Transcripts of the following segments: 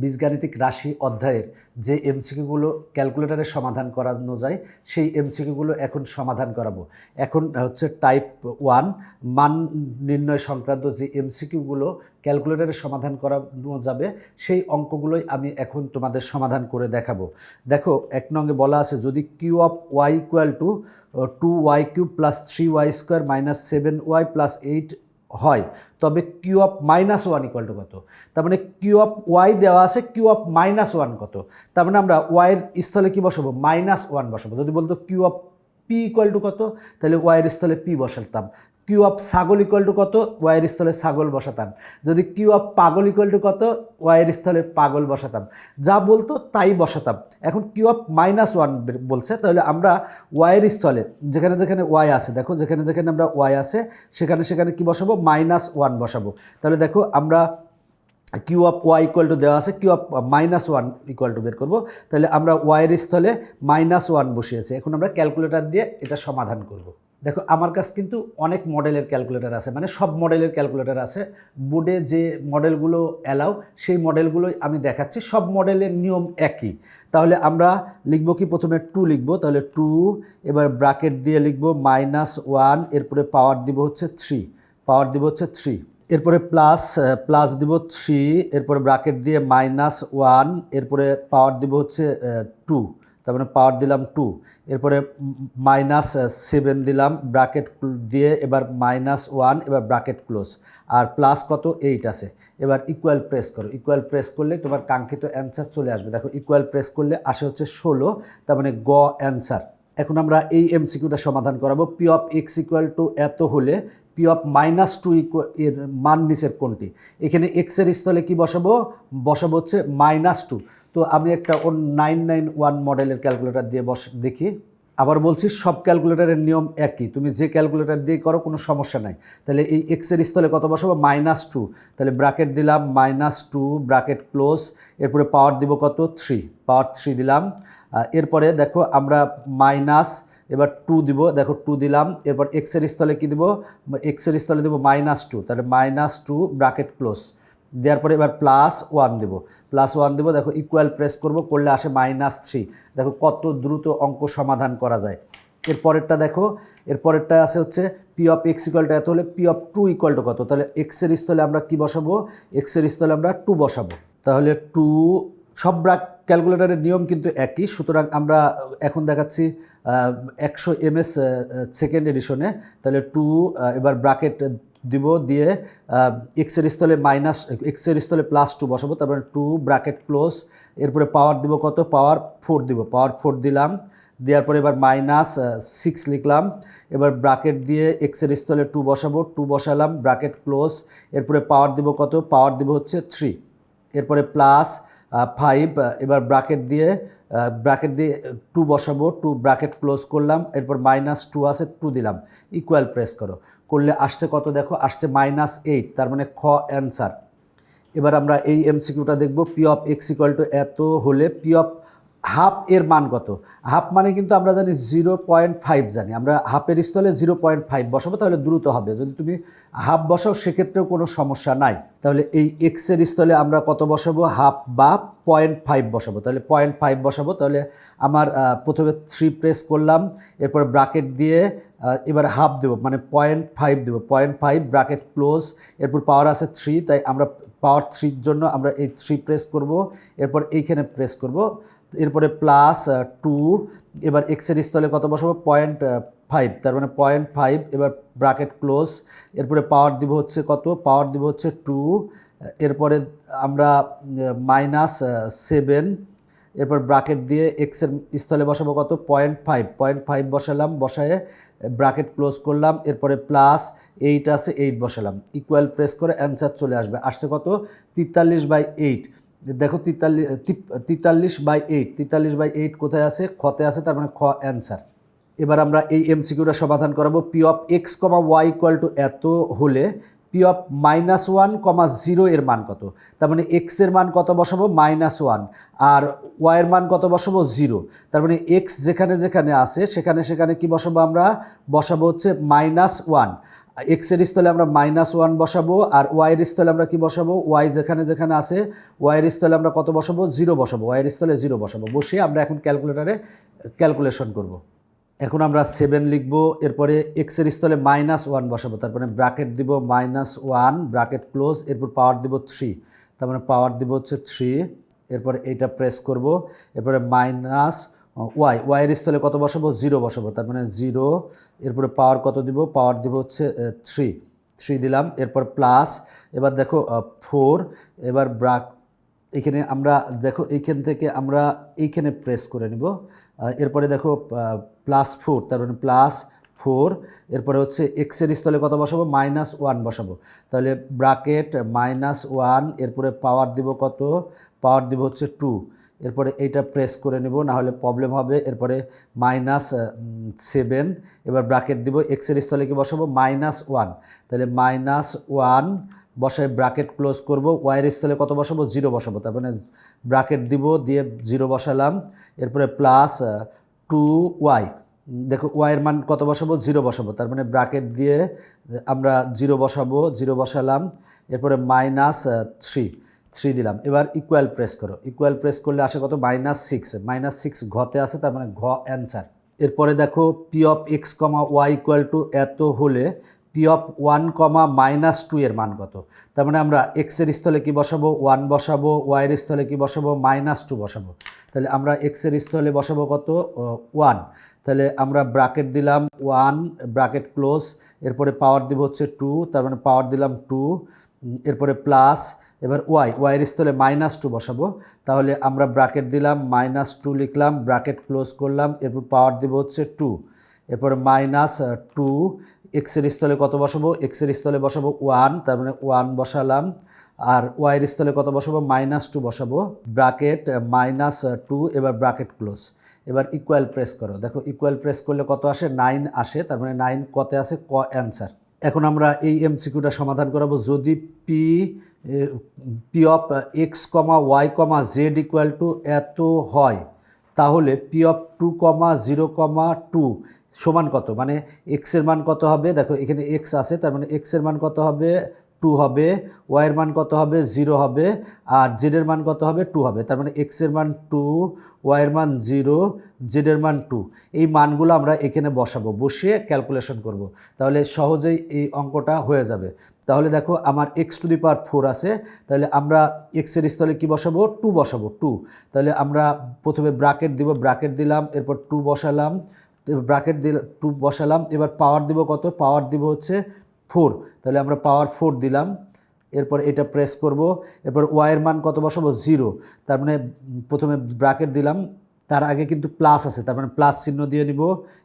বীজগাণিতিক রাশি অধ্যায়ের যে এমসিকিউগুলো ক্যালকুলেটারে সমাধান করানো যায়, সেই এমসিকিউগুলো এখন সমাধান করাবো। এখন হচ্ছে টাইপ ওয়ান, মান নির্ণয় সংক্রান্ত যে এমসিকিউগুলো ক্যালকুলেটরে সমাধান করানো যাবে, সেই অঙ্কগুলোই আমি এখন তোমাদের সমাধান করে দেখাবো। দেখো, এক নঙ্গে বলা আছে, যদি Q of Y equal to two Y cube plus three Y square minus seven Y plus eight হয়, তবে Q of minus one equal to কত? তার মানে কিউ অফ ওয়াই দেওয়া আছে কিউ অফ মাইনাস ওয়ান কত? তার মানে আমরা ওয়াইয়ের স্থলে কি বসাবো? মাইনাস ওয়ান বসাবো। যদি বলতো Q of P equal to কত? তাহলে ওয়াইয়ের স্থলে পি বসাতাম। কিউ অফ ছাগল ইকুয়াল টু কত? ওয়াইয়ের স্থলে ছাগল বসাতাম। যদি কিউ অফ পাগল ইকুয়াল টু কত? ওয়াইয়ের স্থলে পাগল বসাতাম। যা বলতো তাই বসাতাম। এখন কিউ অফ মাইনাস ওয়ান বলছে, তাহলে আমরা ওয়াইয়ের স্থলে, যেখানে যেখানে ওয়াই আছে, দেখো যেখানে যেখানে আমরা ওয়াই আছে, সেখানে সেখানে কি বসাবো? মাইনাস ওয়ান বসাবো। তাহলে দেখো আমরা Q of Y equal to দেওয়া আছে Q of minus one equal to বের করব। তাহলে আমরা ওয়াইয়ের স্থলে মাইনাস ওয়ান বসিয়েছি। এখন আমরা ক্যালকুলেটর দিয়ে এটা সমাধান করব। দেখো, আমার কাছে কিন্তু অনেক মডেলের ক্যালকুলেটর আছে মানে সব মডেলের ক্যালকুলেটর আছে। বোর্ডে যে মডেলগুলো অ্যালাউ সেই মডেলগুলোই আমি দেখাচ্ছি। সব মডেলের নিয়ম একই। তাহলে আমরা লিখব কি? প্রথমে টু লিখব। তাহলে টু এবার ব্রাকেট দিয়ে লিখব মাইনাস ওয়ান এরপরে পাওয়ার দিব হচ্ছে থ্রি পাওয়ার দিব হচ্ছে থ্রি এরপরে প্লাস প্লাস দিব থ্রি, এরপরে ব্রাকেট দিয়ে মাইনাস ওয়ান, এরপরে পাওয়ার দিব হচ্ছে টু, তার মানে পাওয়ার দিলাম টু, এরপরে মাইনাস সেভেন দিলাম ব্রাকেট দিয়ে এবার মাইনাস ওয়ান, এবার ব্রাকেট ক্লোজ, আর প্লাস কত? এইট আছে, এবার ইকুয়াল প্রেস করো ইকুয়াল প্রেস করলে তোমার কাঙ্ক্ষিত অ্যান্সার চলে আসবে, দেখো ইকুয়াল প্রেস করলে আসে হচ্ছে ষোলো, তার মানে গ অ্যান্সার এখন আমরা এই এমসিকিউটা সমাধান করাবো। P of X equal to এত হলে পি অফ মাইনাস টু এর মান নিচের কোনটি? এখানে এক্সের স্থলে কি বসাবো? বসাবো হচ্ছে মাইনাস টু তো আমি একটা ও নাইন নাইন ওয়ান মডেলের ক্যালকুলেটর দিয়ে বস দেখি। আবার বলছি, সব ক্যালকুলেটরের নিয়ম একই। তুমি যে ক্যালকুলেটর দিয়ে করো, কোনো সমস্যা নাই। তাহলে এই এক্সের স্থলে কত বসাবো? Minus two. তাহলে ব্রাকেট দিলাম, মাইনাস টু ব্রাকেট ক্লোজ। এরপরে পাওয়ার দিব কত? থ্রি। পাওয়ার থ্রি দিলাম। এরপরে দেখো আমরা মাইনাস, এবার টু দিব। দেখো টু দিলাম। এরপর এক্সের স্থলে কী দিব? এক্সের স্থলে দেবো মাইনাস টু। তাহলে মাইনাস টু ব্রাকেট ক্লোজ। দেওয়ার পরে এবার প্লাস ওয়ান দেবো। প্লাস ওয়ান দেবো, দেখো ইকুয়াল প্রেস করব, করলে আসে মাইনাস থ্রি দেখো কত দ্রুত অঙ্ক সমাধান করা যায়। এর পরেরটা দেখো, এর পরেরটা আছে হচ্ছে পি অফ এক্স ইকুয়ালটা এত হলে P of two equal to কত? তাহলে এক্সের স্থলে আমরা কি বসাবো? এক্সের স্থলে আমরা টু বসাবো। তাহলে টু সব ক্যালকুলেটরের নিয়ম কিন্তু একই। সুতরাং আমরা এখন দেখাচ্ছি একশো এমএস সেকেন্ড এডিশনে তাহলে টু এবার ব্রাকেট দিব দিয়ে এক্সের স্থলে মাইনাস এক্সের স্থলে প্লাস টু বসাবো তারপরে টু ব্র্যাকেট ক্লোজ এরপরে পাওয়ার দিব কত? পাওয়ার ফোর দিব। পাওয়ার ফোর দিলাম, দেওয়ার পরে এবার মাইনাস সিক্স লিখলাম, এবার ব্রাকেট দিয়ে এক্সের স্থলে টু বসাবো টু বসালাম ব্রাকেট ক্লোজ এরপরে পাওয়ার দিব কত? পাওয়ার দিব হচ্ছে থ্রি এরপরে প্লাস ফাইভ এবার ব্রাকেট দিয়ে ব্র্যাকেট দিয়ে টু বসাবো টু ব্র্যাকেট ক্লোজ করলাম, এরপর মাইনাস টু আছে টু দিলাম। ইকুয়াল প্রেস করো। করলে আসছে কত দেখো? আসছে মাইনাস এইট তার মানে খ অ্যান্সার এবার আমরা এই এমসিকিউটা দেখব P of X equal to এত হলে পি অফ হাফ এর মান কত? হাফ মানে কিন্তু আমরা জানি জিরো পয়েন্ট ফাইভ জানি। আমরা হাফের স্থলে জিরো পয়েন্ট ফাইভ বসাবো, তাহলে দ্রুত হবে। যদি তুমি হাফ বসাও, সেক্ষেত্রেও কোনো সমস্যা নাই। তাহলে এই এক্সের স্থলে আমরা কত বসাবো? হাফ বা পয়েন্ট ফাইভ বসাবো। তাহলে পয়েন্ট ফাইভ বসাবো। তাহলে আমার প্রথমে থ্রি প্রেস করলাম, এরপর ব্রাকেট দিয়ে এবার হাফ দেবো মানে পয়েন্ট ফাইভ দেবো। পয়েন্ট ফাইভ ব্রাকেট ক্লোজ এরপর পাওয়ার আছে থ্রি তাই আমরা পাওয়ার থ্রির জন্য আমরা এই থ্রি প্রেস করব। এরপর এইখানে প্রেস করব। এরপরে প্লাস টু এবার এক্সের স্থলে কত বসাবো? পয়েন্ট ফাইভ তার মানে পয়েন্ট ফাইভ এবার ব্রাকেট ক্লোজ এরপরে পাওয়ার দিব হচ্ছে কত? পাওয়ার দিব হচ্ছে টু এরপরে আমরা মাইনাস সেভেন এরপর ব্রাকেট দিয়ে এক্সের স্থলে বসাবো কত? পয়েন্ট ফাইভ পয়েন্ট ফাইভ বসালাম, বসায়ে ব্রাকেট ক্লোজ করলাম, এরপরে প্লাস এইট আছে এইট বসালাম। ইকুয়াল প্রেস করে অ্যান্সার চলে আসবে। আসছে কত? তেতাল্লিশ বাই এইট দেখো তেতাল্লিশ তেতাল্লিশ বাই এইট তেতাল্লিশ বাই এইট কোথায় আছে? খতে আছে, তার মানে খ অ্যান্সার এবার আমরা এই এমসিকিউটা সমাধান করাবো। P of X comma Y equal to এত হলে P of minus one comma zero এর মান কত? তার মানে এক্সের মান কত বসাবো? মাইনাস ওয়ান আর ওয়াইয়ের মান কত বসাবো? জিরো তার মানে এক্স যেখানে যেখানে আছে, সেখানে সেখানে কি বসাবো আমরা? বসাবো হচ্ছে মাইনাস ওয়ান এক্সের স্থলে আমরা মাইনাস ওয়ান বসাবো আর ওয়াইয়ের স্থলে আমরা কি বসাবো? ওয়াই যেখানে যেখানে আছে ওয়াইয়ের স্থলে আমরা কত বসাবো? জিরো বসাবো। ওয়াইয়ের স্থলে জিরো বসাবো। বসিয়ে আমরা এখন ক্যালকুলেটারে ক্যালকুলেশন করব। এখন আমরা সেভেন লিখব, এরপরে এক্সের স্থলে মাইনাস ওয়ান বসাবো। তারপরে ব্র্যাকেট দিব মাইনাস ওয়ান ব্র্যাকেট ক্লোজ এরপর পাওয়ার দিব থ্রি তার মানে পাওয়ার দিব হচ্ছে থ্রি এরপরে এইটা প্রেস করব। এরপরে মাইনাস ওয়াই ওয়াইয়ের স্থলে কত বসাবো? জিরো বসাবো। তার মানে জিরো এরপরে পাওয়ার কত দিব? পাওয়ার দিব হচ্ছে থ্রি থ্রি দিলাম, এরপর প্লাস এবার দেখো ফোর এবার ব্রাক এখানে আমরা দেখো এইখান থেকে আমরা এইখানে প্রেস করে নিব। এরপরে দেখো প্লাস ফোর তার মানে প্লাস ফোর এরপরে হচ্ছে এক্সের স্থলে কত বসাবো? মাইনাস ওয়ান বসাবো। তাহলে ব্রাকেট মাইনাস ওয়ান এরপরে পাওয়ার দিব কত? পাওয়ার দিব হচ্ছে টু এরপরে এইটা প্রেস করে নেব না হলে প্রবলেম হবে। এরপরে মাইনাস সেভেন এবার ব্রাকেট দিব এক্সের স্থলে কি বসাবো? মাইনাস ওয়ান তাহলে মাইনাস ওয়ান বসায় ব্রাকেট ক্লোজ করব ওয়াইয়ের স্থলে কত বসাবো? জিরো বসাবো। তার মানে ব্রাকেট দিব, দিয়ে জিরো বসালাম। এরপরে প্লাস টু ওয়াই দেখো ওয়াইয়ের মান কত বসাবো? জিরো বসাবো। তার মানে ব্রাকেট দিয়ে আমরা জিরো বসাবো জিরো বসালাম। এরপরে মাইনাস থ্রি থ্রি দিলাম। এবার ইকুয়াল প্রেস করো। ইকুয়াল প্রেস করলে আসে কত? মাইনাস সিক্স মাইনাস সিক্স ঘতে আছে তার মানে ঘ অ্যান্সার এরপরে দেখো P of X comma Y equal to এত হলে P of one comma minus two এর মান কত? তার মানে আমরা এক্সের স্থলে কি বসাবো? ওয়ান বসাবো ওয়াইয়ের স্থলে কি বসাবো? মাইনাস টু বসাবো। তাহলে আমরা এক্সের স্থলে বসাবো কত? ওয়ান তাহলে আমরা ব্রাকেট দিলাম ওয়ান ব্রাকেট ক্লোজ এরপরে পাওয়ার দিব হচ্ছে টু তার মানে পাওয়ার দিলাম টু এরপরে প্লাস এবার ওয়াই ওয়াইয়ের স্থলে মাইনাস টু বসাবো। তাহলে আমরা ব্রাকেট দিলাম মাইনাস টু লিখলাম ব্রাকেট ক্লোজ করলাম, এরপর পাওয়ার দিব হচ্ছে টু এরপরে মাইনাস টু এক্সের স্থলে কত বসাবো? এক্সের স্থলে বসাবো ওয়ান তার মানে ওয়ান বসালাম। আর ওয়াইয়ের স্থলে কত বসাবো? মাইনাস টু বসাবো। ব্রাকেট মাইনাস টু এবার ব্রাকেট ক্লোজ এবার ইকুয়াল প্রেস করো। দেখো ইকুয়াল প্রেস করলে কত আসে? নাইন আসে, তার মানে নাইন কতে আসে? ক অ্যান্সার এখন আমরা এই এমসিকিউটা সমাধান করাবো। যদি P P of X comma Y comma Z equal to এত হয়, তাহলে P of two comma zero comma two সমান কত? মানে এক্সের মান কত হবে? দেখো, এখানে এক্স আছে, তার মানে এক্সের মান কত হবে? টু হবে ওয়াইয়ের মান কত হবে? জিরো হবে, আর জেডের মান কত হবে? টু হবে। তার মানে এক্সের মান টু ওয়াইয়ের মান জিরো জেডের মান টু এই মানগুলো আমরা এখানে বসাবো, বসিয়ে ক্যালকুলেশন করব। তাহলে সহজেই এই অঙ্কটা হয়ে যাবে। তাহলে দেখো, আমার X to the power four আছে। তাহলে আমরা এক্সের স্থলে কি বসাবো? টু বসাবো টু তাহলে আমরা প্রথমে ব্রাকেট দিব ব্রাকেট দিলাম, এরপর টু বসালাম ব্রাকেট দিল টু বসালাম, এবার পাওয়ার দিব কত? পাওয়ার দিব হচ্ছে ফোর তাহলে আমরা পাওয়ার ফোর দিলাম। এরপর এটা প্রেস করব। এরপর ওয়াইয়ের মান কত বসাবো? জিরো তার মানে প্রথমে ব্রাকেট দিলাম। তার আগে কিন্তু প্লাস আছে, তার মানে প্লাস চিহ্ন দিয়ে নিব।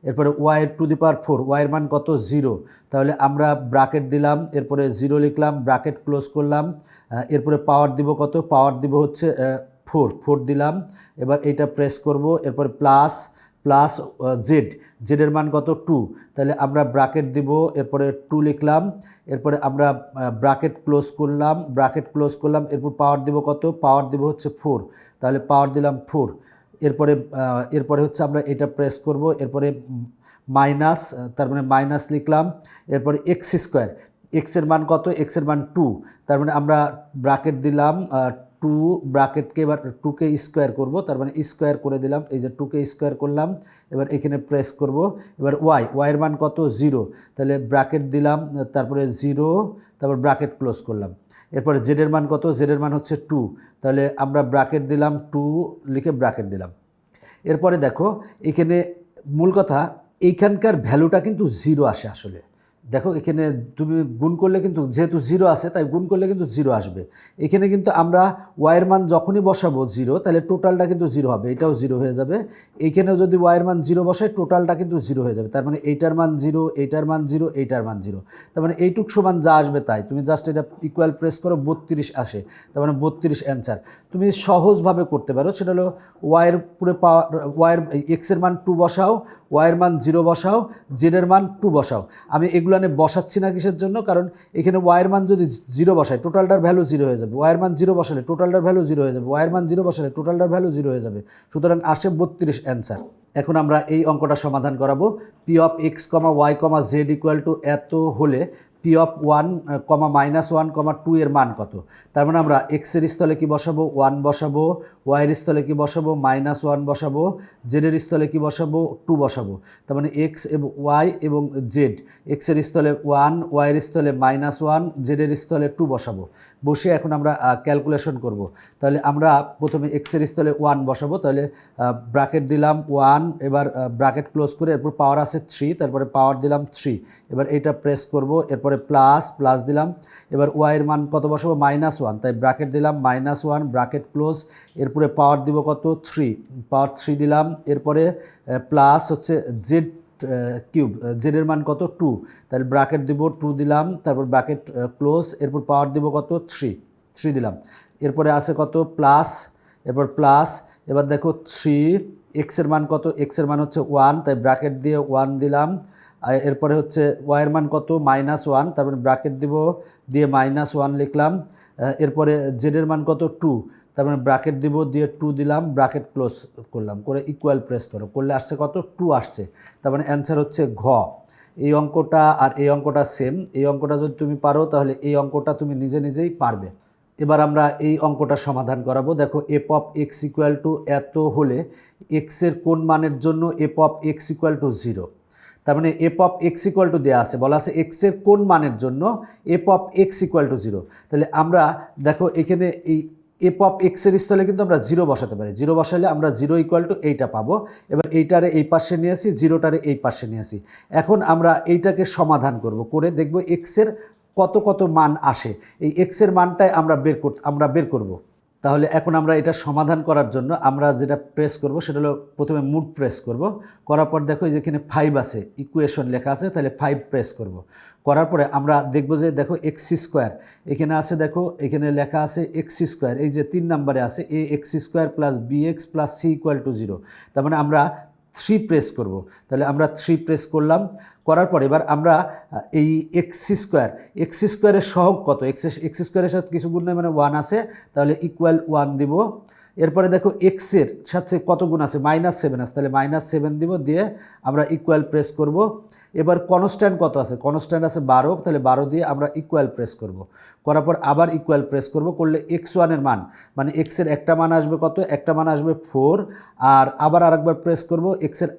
এরপরে ওয়াইয়ের টু দি পাওয়ার ফোর ওয়াইয়ের মান কত? জিরো তাহলে আমরা ব্রাকেট দিলাম, এরপরে জিরো লিখলাম ব্রাকেট ক্লোজ করলাম। এরপরে পাওয়ার দিব কত? পাওয়ার দিব হচ্ছে ফোর ফোর দিলাম। এবার এইটা প্রেস করব, এরপরে প্লাস প্লাস জেড জেডের মান কত? টু তাহলে আমরা ব্রাকেট দিব এরপরে টু লিখলাম এরপরে আমরা ব্রাকেট ক্লোজ করলাম ব্রাকেট ক্লোজ করলাম এরপর পাওয়ার দিব কত? পাওয়ার দিব হচ্ছে ফোর তাহলে পাওয়ার দিলাম ফোর এরপরে আহ, এরপরে হচ্ছে আমরা এটা প্রেস করব এরপরে মাইনাস তার মানে মাইনাস লিখলাম এরপরে এক্স স্কোয়ার এক্সের মান কত? এক্সের মান টু তার মানে আমরা ব্রাকেট দিলাম টু ব্রাকেটকে এবার টুকে স্কোয়ার করব, তার মানে স্কোয়ার করে দিলাম, এই যে টুকে স্কোয়ার করলাম, এবার এখানে প্রেস করব, এবার ওয়াই ওয়াইয়ের মান কত? জিরো তাহলে ব্রাকেট দিলাম, তারপরে জিরো তারপর ব্রাকেট ক্লোজ করলাম, এরপরে জেডের মান কত? জেডের মান হচ্ছে টু তাহলে আমরা ব্রাকেট দিলাম টু লিখে ব্রাকেট দিলাম, এরপরে দেখো, এখানে মূল কথা, এইখানকার ভ্যালুটা কিন্তু জিরো আসে আসলে দেখো, এখানে তুমি গুণ করলে কিন্তু, যেহেতু জিরো আছে, তাই গুণ করলে কিন্তু জিরো আসবে। এখানে কিন্তু আমরা ওয়াইয়ের মান যখনই বসাবো জিরো তাহলে টোটালটা কিন্তু জিরো হবে, এটাও জিরো হয়ে যাবে। এইখানেও যদি ওয়াইয়ের মান জিরো বসাই টোটালটা কিন্তু জিরো হয়ে যাবে। তার মানে এইটার মান জিরো এইটার মান জিরো এইটার মান জিরো তার মানে এইটুক সমান যা আসবে তাই। তুমি জাস্ট এটা ইকুয়াল প্রেস করো, বত্রিশ আসে। তার মানে বত্রিশ অ্যান্সার তুমি সহজভাবে করতে পারো, সেটা হলো ওয়াইয়ের পুরো পাওয়ার ওয়াইয়ের এক্সের মান টু বসাও ওয়াইয়ের মান জিরো বসাও জেডের মান টু বসাও। আমি এগুলো নিয়ে বসাচ্ছি না কিসের জন্য? কারণ এখানে ওয়ার মান যদি জিরো বসায় টোটালটার ভ্যালু জিরো হয়ে যাবে। ওয়ার মান জিরো বসালে টোটালটার ভ্যালু জিরো হয়ে যাবে। ওয়ার মান জিরো বসালে টোটালটার ভ্যালু জিরো হয়ে যাবে। সুতরাং আসে বত্রিশ অ্যান্সার এখন আমরা এই অঙ্কটা সমাধান করাবো। P of X comma Y comma Z equal to এত হলে P of one comma minus one comma two এর মান কত? তার মানে আমরা এক্সের স্থলে কি বসাবো? ওয়ান বসাবো। ওয়াইয়ের স্থলে কি বসাবো? মাইনাস ওয়ান বসাবো। জেডের স্থলে কি বসাবো? টু বসাবো। তার মানে এক্স এবং ওয়াই এবং জেড এক্সের স্থলে ওয়ান ওয়াইয়ের স্থলে মাইনাস ওয়ান জেডের স্থলে টু বসাবো। বসে এখন আমরা ক্যালকুলেশন করব। তাহলে আমরা প্রথমে এক্সের স্থলে ওয়ান বসাবো। তাহলে ব্রাকেট দিলাম ওয়ান, এবার ব্রাকেট ক্লোজ করে এরপর পাওয়ার আছে থ্রি, তারপরে পাওয়ার দিলাম থ্রি। এবার এটা প্রেস করব, এরপরে প্লাস প্লাস দিলাম। এবার ওয়াইয়ের মান কত বসাবো? Minus one. তাই ব্রাকেট দিলাম, মাইনাস ওয়ান ব্রাকেট ক্লোজ, এরপরে পাওয়ার দিব কত? থ্রি। পাওয়ার থ্রি দিলাম, এরপরে প্লাস হচ্ছে জেড কিউব জেডের মান কত? টু। তাহলে ব্রাকেট দিব, টু দিলাম, তারপর ব্রাকেট ক্লোজ, এরপর পাওয়ার দিব কত? থ্রি। থ্রি দিলাম। এরপরে আছে কত? প্লাস, এরপর প্লাস, এবার দেখো থ্রি এক্সের মান কত? এক্সের মান হচ্ছে ওয়ান তাই ব্রাকেট দিয়ে ওয়ান দিলাম। এরপরে হচ্ছে ওয়াইয়ের মান কত? মাইনাস ওয়ান তারপরে ব্রাকেট দিব, দিয়ে মাইনাস ওয়ান লিখলাম। এরপরে জেডের মান কত? টু তারপরে ব্রাকেট দিব, দিয়ে টু দিলাম ব্রাকেট ক্লোজ করলাম। করে ইকুয়াল প্রেস করো। করলে আসছে কত? টু আসছে। তার মানে অ্যান্সার হচ্ছে ঘ। এই অঙ্কটা আর এই অঙ্কটা সেম এই অঙ্কটা যদি তুমি পারো, তাহলে এই অঙ্কটা তুমি নিজে নিজেই পারবে। এবার আমরা এই অঙ্কটা সমাধান করাবো। দেখো F of X equal to এত হলে এক্সের কোন মানের জন্য F of X equal to zero তার মানে F of X equal to দেওয়া আছে, বলা আছে এক্সের কোন মানের জন্য F of X equal to zero তাহলে আমরা, দেখো, এখানে এই এপ অফ এক্সের স্থলে কিন্তু আমরা জিরো বসাতে পারি। জিরো বসালে আমরা জিরো ইকুয়াল টু এইটা পাবো। এবার এইটারে এই পাশে নিয়ে আসি জিরোটারে এই পাশে নিয়ে আসি। এখন আমরা এইটাকে সমাধান করব, করে দেখব এক্সের কত কত মান আসে, এই এক্সের মানটাই আমরা বের কর, আমরা বের করব। তাহলে এখন আমরা এটা সমাধান করার জন্য আমরা যেটা প্রেস করব সেটা হলো প্রথমে মুড প্রেস করব। করার পর দেখো যেখানে ফাইভ আছে ইকুয়েশন লেখা আছে, তাহলে ফাইভ প্রেস করব। করার পরে আমরা দেখব যে দেখো এক্স স্কোয়ার এখানে আছে দেখো, এখানে লেখা আছে এক্স স্কোয়ার এই যে তিন নম্বরে আছে a x square plus b x plus c equal to zero তার মানে আমরা থ্রি প্রেস করব। তাহলে আমরা থ্রি প্রেস করলাম। করার পর এবার আমরা এই এক্স স্কোয়ার এক্স স্কোয়ারের সহগ কত? এক্স এক্স স্কোয়ারের সাথে কিছু গুণ নেই মানে ওয়ান আছে। তাহলে ইকুয়াল ওয়ান দিব। এরপরে দেখো এক্সের সাথে কত গুণ আছে? মাইনাস সেভেন আছে। তাহলে মাইনাস সেভেন দিব দিয়ে আমরা ইকুয়াল প্রেস করব। এবার কনস্ট্যান্ট কত আছে? কনস্ট্যান্ট আছে বারো। তাহলে বারো দিয়ে আমরা ইকুয়াল প্রেস করব। করার পর আবার ইকুয়াল প্রেস করব। করলে এক্স ওয়ানের মান। মানে এক্সের একটা মান আসবে কত? একটা মান আসবে ফোর আর আবার আরেকবার প্রেস করব। এক্সের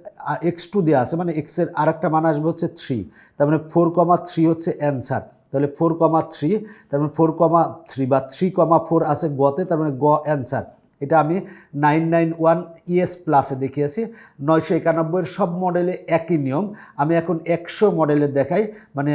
এক্স টু দেওয়া আছে। মানে এক্সের আরেকটা মান আসবে হচ্ছে থ্রি তার মানে ফোর কমা থ্রি হচ্ছে অ্যান্সার তাহলে ফোর কমা থ্রি তার মানে ফোর কমা থ্রি বা থ্রি কমা ফোর আছে গতে। তার মানে গ অ্যান্সার এটা আমি নাইন নাইন ওয়ান ইএস প্লাসে দেখিয়েছি। নয়শো একানব্বইয়ের সব মডেলে একই নিয়ম। আমি এখন একশো মডেলে দেখাই। মানে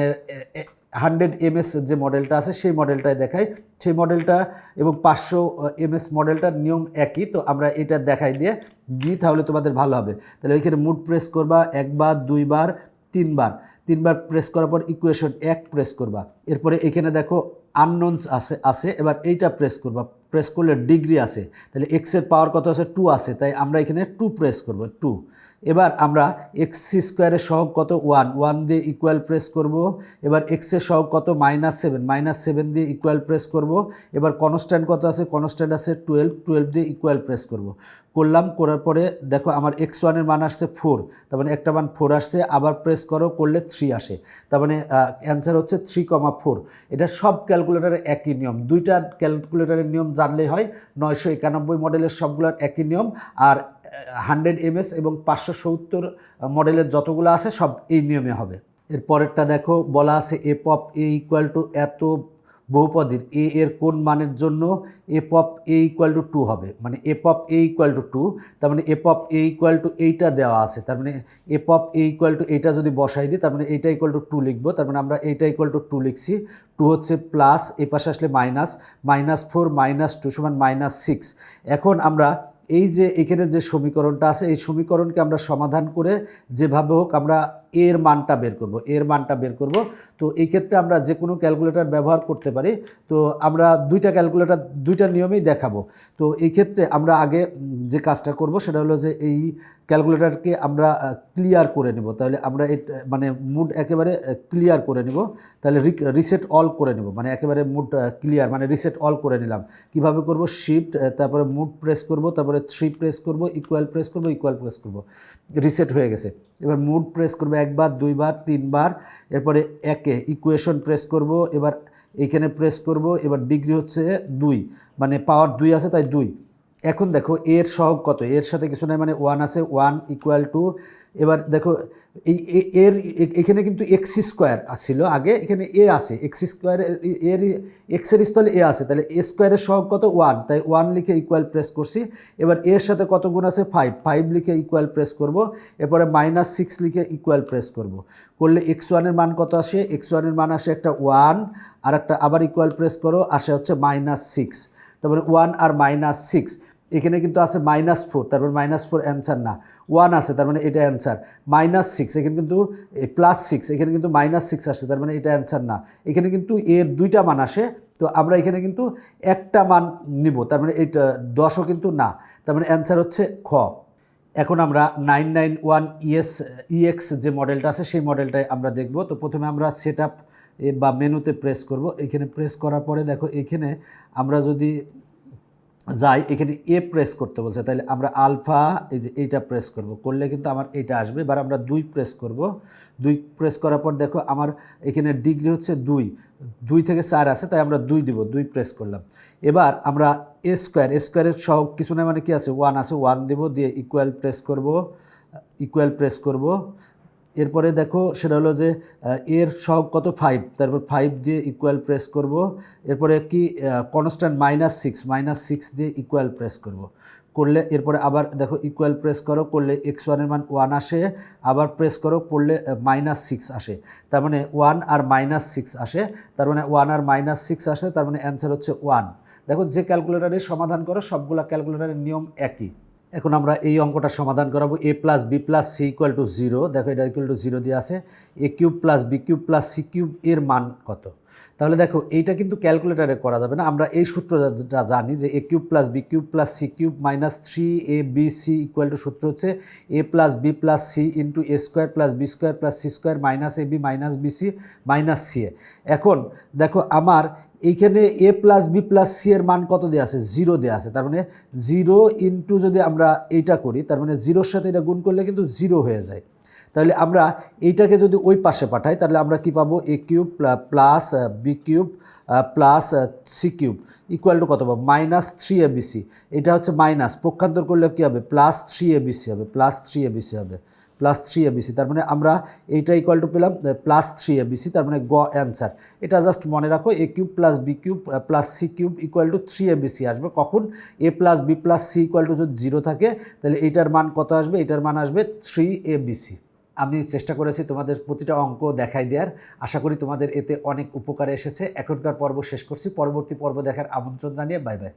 হান্ড্রেড এমএস যে মডেলটা আছে, সেই মডেলটাই দেখাই। সেই মডেলটা এবং পাঁচশো এমএস মডেলটার নিয়ম একই। তো আমরা এটা দেখাই দিয়ে দিই, তাহলে তোমাদের ভালো হবে। তাহলে ওইখানে মুড প্রেস করবা একবার, দুইবার, তিনবার। তিনবার প্রেস করার পর ইকুয়েশন এক প্রেস করবা। এরপরে এখানে দেখো আননোনস আছে আছে, এবার এইটা প্রেস করবা। প্রেস করলে ডিগ্রি আছে, তাহলে এক্সের পাওয়ার কত আছে? টু আছে, তাই আমরা এখানে টু প্রেস করব টু এবার আমরা এক্স স্কোয়ারের সহগ কত? ওয়ান ওয়ান দিয়ে ইকুয়াল প্রেস করব। এবার এক্সের সহগ কত? মাইনাস সেভেন মাইনাস সেভেন দিয়ে ইকুয়াল প্রেস করব। এবার কনস্ট্যান্ট কত আছে? কনস্ট্যান্ট আছে টুয়েলভ টুয়েলভ দিয়ে ইকুয়াল প্রেস করব। করলাম, করার পরে দেখো আমার এক্স ওয়ানের মান আসছে ফোর তার মানে একটা মান ফোর আসছে, আবার প্রেস করো, করলে থ্রি আসে। তার মানে অ্যান্সার হচ্ছে থ্রি কমা ফোর এটা সব ক্যালকুলেটারের একই নিয়ম। দুইটা ক্যালকুলেটারের নিয়ম জানলেই হয়। নয়শো একানব্বই মডেলের সবগুলোর একই নিয়ম। আর হান্ড্রেড এমএস এবং পাঁচশো সত্তর মডেলের যতগুলো আছে সব এই নিয়মে হবে। এর পরেরটা দেখো, বলা আছে এ পপ এ ইকুয়াল টু এত বহুপদীর। এ এর কোন মানের জন্য এ পপ এ ইকুয়াল টু টু হবে? মানে এ পপ এ ইকুয়াল টু টু তার মানে এ পপ এ ইকুয়াল টু এইটা দেওয়া আছে। তার মানে এ পপ এ ইকুয়াল টু এইটা যদি বসাই দিই, তার মানে এইটা ইকুয়াল টু টু লিখব। তার মানে আমরা এইটা ইকুয়াল টু টু লিখছি। টু হচ্ছে প্লাস এ পাশে আসলে minus minus four minus two সমান মাইনাস সিক্স এখন আমরা এই যে এখানে যে সমীকরণটা আছে এই সমীকরণকে আমরা সমাধান করে যেভাবে হোক আমরা এর মানটা বের করব, এর মানটা বের করব। তো এই ক্ষেত্রে আমরা যে কোনো ক্যালকুলেটর ব্যবহার করতে পারি। তো আমরা দুইটা ক্যালকুলেটর, দুইটা নিয়মেই দেখাবো। তো এই ক্ষেত্রে আমরা আগে যে কাজটা করব সেটা হলো যে এই ক্যালকুলেটরকে আমরা ক্লিয়ার করে নেব। তাহলে আমরা মানে মুড একেবারে ক্লিয়ার করে নেব। তাহলে রিসেট অল করে নেব। মানে একেবারে মুড ক্লিয়ার মানে রিসেট অল করে নিলাম। কীভাবে করব? শিফট তারপরে মুড প্রেস করব, তারপরে থ্রি প্রেস করব, ইকুয়াল প্রেস করব, ইকুয়াল প্রেস করব। রিসেট হয়ে গেছে। এবার মুড প্রেস করব একবার, দুইবার, তিনবার, এরপরে একে ইকুয়েশন প্রেস করব, এবার এইখানে প্রেস করব, এবার ডিগ্রি হচ্ছে দুই মানে পাওয়ার দুই আছে, তাই দুই। এখন দেখো, এর সহগ কত? এর সাথে কিছু নাই মানে ওয়ান আছে ওয়ান ইকুয়াল টু এবার দেখো, এই এর এখানে কিন্তু এক্স স্কোয়ার ছিল আগে, এখানে এ আছে এক্স স্কোয়ার এর এক্সের স্থলে এ আছে, তাহলে এ স্কোয়ারের সহগ কত? ওয়ান তাই ওয়ান লিখে ইকুয়াল প্রেস করছি, এবার এর সাথে কত গুণ আছে? ফাইভ ফাইভ লিখে ইকুয়াল প্রেস করব, এরপরে মাইনাস সিক্স লিখে ইকুয়াল প্রেস করব, করলে এক্স ওয়ানের মান কত আসে? এক্স ওয়ানের মান আসে একটা ওয়ান আর একটা আবার ইকুয়াল প্রেস করো, আসে হচ্ছে মাইনাস সিক্স তারপরে ওয়ান আর মাইনাস সিক্স এখানে কিন্তু আছে মাইনাস ফোর তারপর মাইনাস ফোর অ্যান্সার না। ওয়ান আছে, তার মানে এটা অ্যান্সার মাইনাস সিক্স এখানে কিন্তু প্লাস সিক্স এখানে কিন্তু মাইনাস সিক্স আসে তার মানে এটা অ্যান্সার না। এখানে কিন্তু এর দুইটা মান আসে, তো আমরা এখানে কিন্তু একটা মান নিব, তার মানে এটা দশও কিন্তু না। তার মানে অ্যান্সার হচ্ছে খ। এখন আমরা nine nine one ES EX যে মডেলটা আছে, সেই মডেলটাই আমরা দেখব। তো প্রথমে আমরা সেট আপ বা মেনুতে প্রেস করব। এখানে প্রেস করার পরে দেখো, এখানে আমরা যদি যাই এখানে এ প্রেস করতে বলছে তাহলে আমরা আলফা, এই যে এইটা প্রেস করব। করলে কিন্তু আমার এইটা আসবে, এবার আমরা দুই প্রেস করব। দুই প্রেস করার পর দেখো আমার এখানে ডিগ্রি হচ্ছে দুই। দুই থেকে চার আছে, তাই আমরা দুই দিব, দুই প্রেস করলাম। এবার আমরা এ স্কোয়ার এ স্কোয়ারের সহ কিছু না মানে কি আছে? ওয়ান আছে ওয়ান দেব, দিয়ে ইকুয়াল প্রেস করব ইকুয়াল প্রেস করব। এরপরে দেখো, সেটা হলো যে এর সহগ কত? ফাইভ তারপর ফাইভ দিয়ে ইকুয়াল প্রেস করব। এরপরে কি constant minus six minus six দিয়ে ইকুয়াল প্রেস করব। করলে এরপরে আবার দেখো ইকুয়াল প্রেস করো, করলে এক্স ওয়ানের মান ওয়ান আসে। আবার প্রেস করো, করলে মাইনাস সিক্স আসে। তার মানে ওয়ান আর মাইনাস সিক্স আসে। তার মানে ওয়ান আর মাইনাস সিক্স আসে। তার মানে অ্যান্সার হচ্ছে ওয়ান দেখো, যে ক্যালকুলেটারের সমাধান করো, সবগুলা ক্যালকুলেটারের নিয়ম একই। এখন আমরা এই অঙ্কটা সমাধান করাবো। A plus b plus c equal to zero দেখো এটা ইকুয়াল টু জিরো দিয়ে আছে। A cube plus b cube plus c cube এর মান কত? তাহলে দেখো, এইটা কিন্তু ক্যালকুলেটারে করা যাবে না। আমরা এই সূত্রটা জানি যে a cube plus b cube plus c cube minus three a b c equal to সূত্র হচ্ছে a plus b plus c into a square plus b square plus c square minus a b minus b c minus c a এখন দেখো, আমার এইখানে a plus b plus c এর মান কত দেওয়া আছে? জিরো দেওয়া আছে। তার মানে জিরো ইন্টু যদি আমরা এইটা করি, তার মানে জিরোর সাথে এটা গুণ করলে কিন্তু জিরো হয়ে যায়। তাহলে আমরা এইটাকে যদি ওই পাশে পাঠাই, তাহলে আমরা কি পাবো? A cube plus b cube plus c cube equal to কত পাবো? মাইনাস থ্রি এ বিসি এটা হচ্ছে মাইনাস পক্ষান্তর করলে কী হবে? প্লাস থ্রি এ বিসি হবে। প্লাস থ্রি এ বিসি হবে। প্লাস থ্রি এ এবিসি তার মানে আমরা এইটা ইকুয়াল টু পেলাম প্লাস থ্রি এ এবিসি তার মানে গ অ্যান্সার এটা জাস্ট মনে রাখো a cube plus b cube plus c cube equal to three a abc আসবে। কখন? A plus b plus c equal to যদি জিরো থাকে, তাহলে এইটার মান কত আসবে? এটার মান আসবে থ্রি এ এবিসি আমি চেষ্টা করেছি তোমাদের প্রতিটা অঙ্ক দেখাই দেওয়ার। আশা করি তোমাদের এতে অনেক উপকারে এসেছে। এখনকার পর্ব শেষ করছি। পরবর্তী পর্ব দেখার আমন্ত্রণ জানিয়ে বাই বাই।